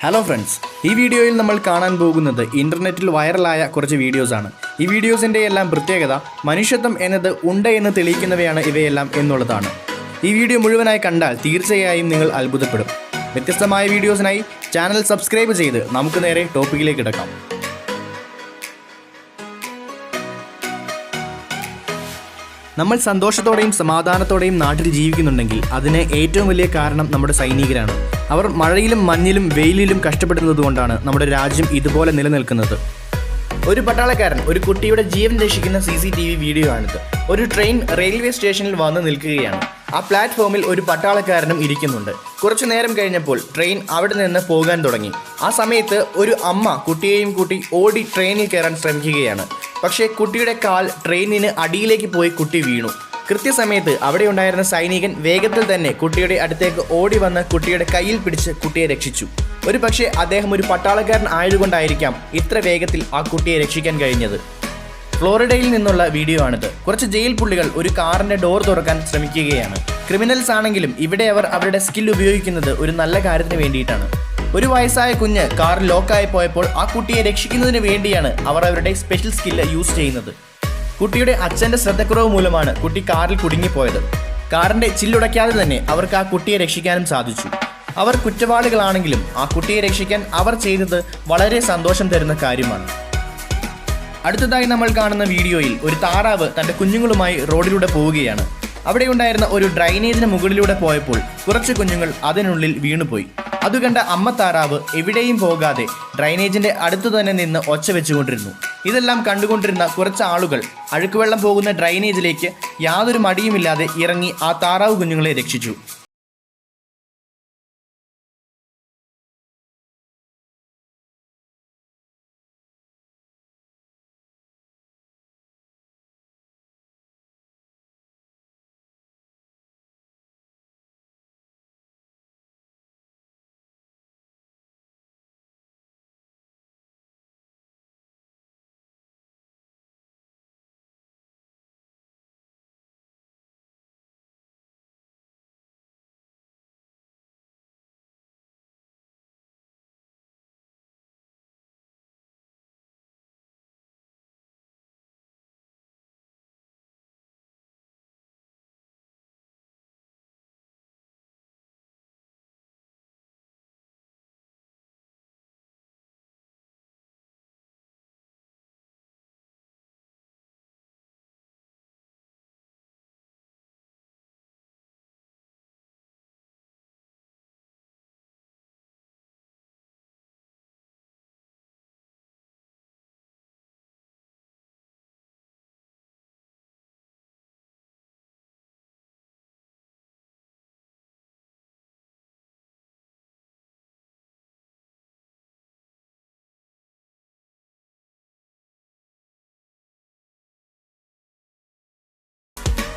Hello friends ഈ വീഡിയോയിൽ നമ്മൾ കാണാൻ പോകുന്നത് ഇന്റർനെറ്റിൽ വൈറലായ കുറച്ച് വീഡിയോസാണ് ഈ വീഡിയോസിന്റെ എല്ലാം പ്രത്യേകത മനുഷ്യത്വം എന്നത് ഉണ്ട് എന്ന് തെളിയിക്കുന്നവയാണ് ഇവയെല്ലാം എന്നുള്ളതാണ്. ഈ വീഡിയോ മുഴുവനായി കണ്ടാൽ തീർച്ചയായും നിങ്ങൾ അത്ഭുതപ്പെടും. വ്യത്യസ്തമായ വീഡിയോസിനായി ചാനൽ സബ്സ്ക്രൈബ് ചെയ്ത് നമുക്ക് നേരെ ടോപ്പിക്കിലേക്ക് കിടക്കാം. നമ്മൾ സന്തോഷത്തോടെയും സമാധാനത്തോടെയും നാട്ടിൽ ജീവിക്കുന്നുണ്ടെങ്കിൽ അതിന് ഏറ്റവും വലിയ കാരണം നമ്മുടെ സൈനികരാണ്. അവർ മഴയിലും മഞ്ഞിലും വെയിലിലും കഷ്ടപ്പെടുന്നത് കൊണ്ടാണ് നമ്മുടെ രാജ്യം ഇതുപോലെ നിലനിൽക്കുന്നത്. ഒരു പട്ടാളക്കാരൻ ഒരു കുട്ടിയുടെ ജീവൻ രക്ഷിക്കുന്ന C C T V video ആണിത്. ഒരു ട്രെയിൻ റെയിൽവേ സ്റ്റേഷനിൽ വന്ന് നിൽക്കുകയാണ്. ആ പ്ലാറ്റ്ഫോമിൽ ഒരു പട്ടാളക്കാരനും ഇരിക്കുന്നുണ്ട്. കുറച്ചു നേരം കഴിഞ്ഞപ്പോൾ ട്രെയിൻ അവിടെ നിന്ന് പോകാൻ തുടങ്ങി. ആ സമയത്ത് ഒരു അമ്മ കുട്ടിയെയും കൂട്ടി ഓടി ട്രെയിനിൽ കയറാൻ ശ്രമിക്കുകയാണ്. പക്ഷേ കുട്ടിയുടെ കാൽ ട്രെയിനിന് അടിയിലേക്ക് പോയി കുട്ടി വീണു. കൃത്യസമയത്ത് അവിടെ ഉണ്ടായിരുന്ന സൈനികൻ വേഗത്തിൽ തന്നെ കുട്ടിയുടെ അടുത്തേക്ക് ഓടി വന്ന് കുട്ടിയുടെ കയ്യിൽ പിടിച്ച് കുട്ടിയെ രക്ഷിച്ചു. ഒരു പക്ഷേ അദ്ദേഹം ഒരു പട്ടാളക്കാരൻ ആയതുകൊണ്ടായിരിക്കാം ഇത്ര വേഗത്തിൽ ആ കുട്ടിയെ രക്ഷിക്കാൻ കഴിഞ്ഞത്. ഫ്ലോറിഡയിൽ നിന്നുള്ള വീഡിയോ ആണിത്. കുറച്ച് ജയിൽ പുള്ളികൾ ഒരു കാറിന്റെ ഡോർ തുറക്കാൻ ശ്രമിക്കുകയാണ്. ക്രിമിനൽസ് ആണെങ്കിലും ഇവിടെ അവർ അവരുടെ സ്കിൽ ഉപയോഗിക്കുന്നത് ഒരു നല്ല കാര്യത്തിന് വേണ്ടിയിട്ടാണ്. ഒരു വയസ്സായ കുഞ്ഞ് കാർ ലോക്കായി പോയപ്പോൾ ആ കുട്ടിയെ രക്ഷിക്കുന്നതിന് വേണ്ടിയാണ് അവർ അവരുടെ സ്പെഷ്യൽ സ്കില്ല് യൂസ് ചെയ്യുന്നത്. കുട്ടിയുടെ അച്ഛന്റെ ശ്രദ്ധക്കുറവ് മൂലമാണ് കുട്ടി കാറിൽ കുടുങ്ങിപ്പോയത്. കാറിന്റെ ചില്ലുടയ്ക്കാതെ തന്നെ അവർക്ക് ആ കുട്ടിയെ രക്ഷിക്കാനും സാധിച്ചു. അവർ കുറ്റവാളികളാണെങ്കിലും ആ കുട്ടിയെ രക്ഷിക്കാൻ അവർ ചെയ്തത് വളരെ സന്തോഷം തരുന്ന കാര്യമാണ്. അടുത്തതായി നമ്മൾ കാണുന്ന വീഡിയോയിൽ ഒരു താറാവ് തന്റെ കുഞ്ഞുങ്ങളുമായി റോഡിലൂടെ പോവുകയാണ്. അവിടെ ഉണ്ടായിരുന്ന ഒരു ഡ്രൈനേജിന് മുകളിലൂടെ പോയപ്പോൾ കുറച്ച് കുഞ്ഞുങ്ങൾ അതിനുള്ളിൽ വീണുപോയി. അതുകണ്ട അമ്മ താറാവ് എവിടെയും പോകാതെ ഡ്രൈനേജിന്റെ അടുത്തു തന്നെ നിന്ന് ഒച്ച വെച്ചുകൊണ്ടിരുന്നു. ഇതെല്ലാം കണ്ടുകൊണ്ടിരുന്ന കുറച്ച് ആളുകൾ അഴുക്കുവെള്ളം പോകുന്ന ഡ്രൈനേജിലേക്ക് യാതൊരു മടിയുമില്ലാതെ ഇറങ്ങി ആ താറാവ് കുഞ്ഞുങ്ങളെ രക്ഷിച്ചു.